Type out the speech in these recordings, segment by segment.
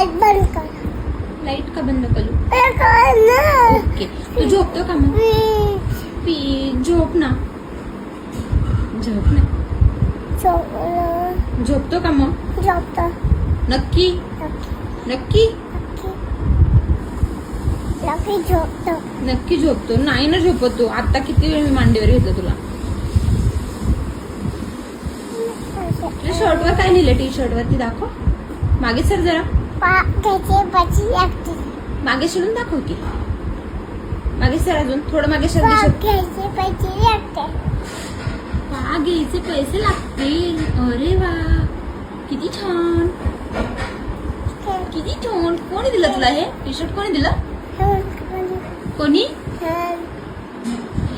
Light बंद कर. Light का बंद करू. ओके. तू झोपतो का मग. पी झोप ना. झोप ना. झोपतो का मग? झोपतं. नक्की? नक्की, नक्की? झोपतं. नक्की झोपतो. नाही ना झोपत तू. आता किती वेळ मी मांडीवर घेतलं तुला? शर्टवर काय लिहिलं? टी शर्ट वरती दाखव. मागे सर जरा. मागे सोडून दाखव की. मागे सर अजून थोडं मागे सर घ्यायची पैसे लागतील अरे वा किती छान. किती छान. कोणी दिलं तुला हे? टी शर्ट कोणी दिलं? कोणी.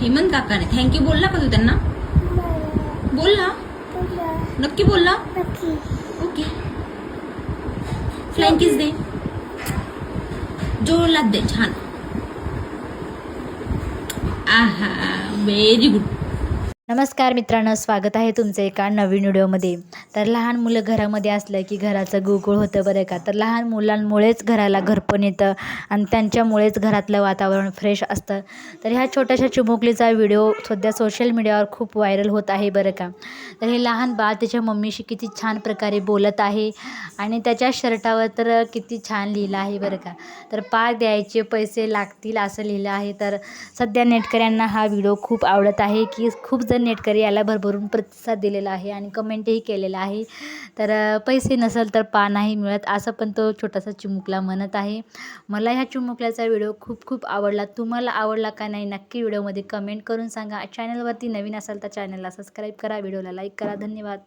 हेमंत काकाने. थँक्यू बोलला का तू त्यांना? बोलला. नक्की बोलला? ফ্লাইং কিস দে জোর লাভ দে ছান আহা ভেরি গুড नमस्कार मित्रांनो स्वागत आहे तुमचं एका नवीन व्हिडिओमध्ये. तर लहान मुलं घरामध्ये असलं की घराचं गुळगुळ होतं बरं का? तर लहान मुलांमुळेच घराला घरपण येतं आणि त्यांच्यामुळेच घरातलं वातावरण फ्रेश असतं. तर ह्या छोट्याशा चिमुकलीचा व्हिडिओ सध्या सोशल मीडियावर खूप व्हायरल होत आहे बरं का? तर हे लहान बाळ त्याच्या मम्मीशी किती छान प्रकारे बोलत आहे आणि त्याच्या शर्टावर तर किती छान लिहिलं आहे बरं का? तर पाय द्यायचे पैसे लागतील असं लिहिलं आहे. तर सध्या नेटकऱ्यांना हा व्हिडिओ खूप आवडत आहे की खूप जण नेटकरी याला भरभरून प्रतिसाद दिलेला आहे आणि कमेंटही केलेला आहे. तर पैसे नसेल तर पा नाही मिळत असं पण तो छोटासा चिमुकला म्हणत आहे. मला ह्या चिमुकल्याचा व्हिडिओ खूप खूप आवडला. तुम्हाला आवडला का नाही नक्की व्हिडिओमध्ये कमेंट करून सांगा. चॅनलवरती नवीन असाल तर चॅनलला सबस्क्राईब करा. व्हिडिओला लाईक करा. धन्यवाद.